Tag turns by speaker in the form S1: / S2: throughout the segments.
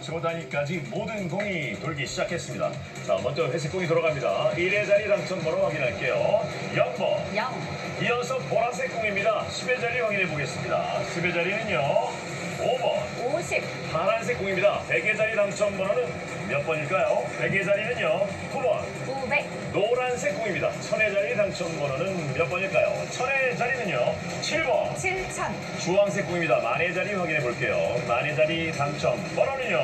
S1: 조 단위까지 모든 공이 돌기 시작했습니다. 자, 먼저 회색 공이 돌아갑니다. 1회 자리 당첨번호 확인할게요. 0번.
S2: 0,
S1: 이어서 보라색 공입니다. 10회 자리 확인해 보겠습니다. 10회 자리는요. 5번.
S2: 50,
S1: 파란색 공입니다. 100회 자리 당첨번호는 몇 번일까요? 100회 자리는요. 9번.
S2: 900,
S1: 노란색 공입니다. 1000회 자리 당첨번호는 몇 번일까요? 1000회 자리는요. 7번.
S2: 7000,
S1: 주황색 공입니다. 만회 자리 확인해 볼게요. 만회 자리 당첨 번호는요.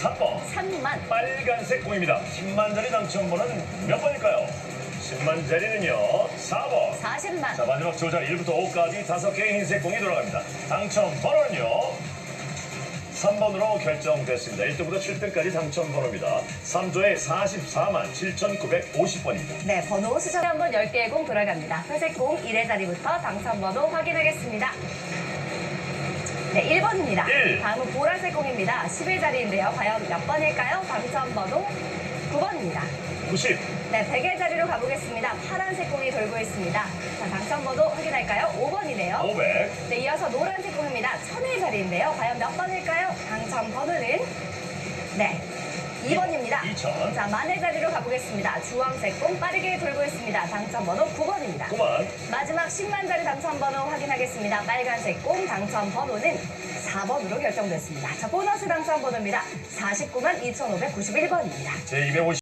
S1: 3번.
S2: 3만,
S1: 빨간색 공입니다. 10만 자리 당첨 번호는 몇 번일까요? 10만 자리는요. 4번.
S2: 40만,
S1: 자 마지막 조자 1부터 5까지 다섯 개의 흰색 공이 돌아갑니다. 당첨 번호는요. 3번으로 결정됐습니다. 1등부터 7등까지 당첨 번호입니다. 3조에 44만 7,950번입니다.
S2: 네, 번호 수정 한번 10개의 공 돌아갑니다. 회색 공 1회 자리부터 당첨 번호 확인하겠습니다. 네, 1번입니다.
S1: 일.
S2: 다음은 보라색 공입니다. 10회 자리인데요. 과연 몇 번일까요? 당첨 번호 9번입니다.
S1: 90,
S2: 네, 100의 자리로 가보겠습니다. 파란색 공이 돌고 있습니다. 자, 당첨 번호 확인할까요? 5번이네요.
S1: 500,
S2: 네, 이어서 노란색 공입니다. 1000의 자리인데요. 과연 몇 번일까요? 당첨 번호는 네, 2번입니다.
S1: 2000.
S2: 자, 만의 자리로 가보겠습니다. 주황색 공 빠르게 돌고 있습니다. 당첨 번호 9번입니다.
S1: 9만,
S2: 마지막 10만 자리 당첨 번호 확인하겠습니다. 빨간색 공 당첨 번호는 4번으로 결정됐습니다. 자, 보너스 당첨 번호입니다. 49만 2591번입니다.
S1: 제250.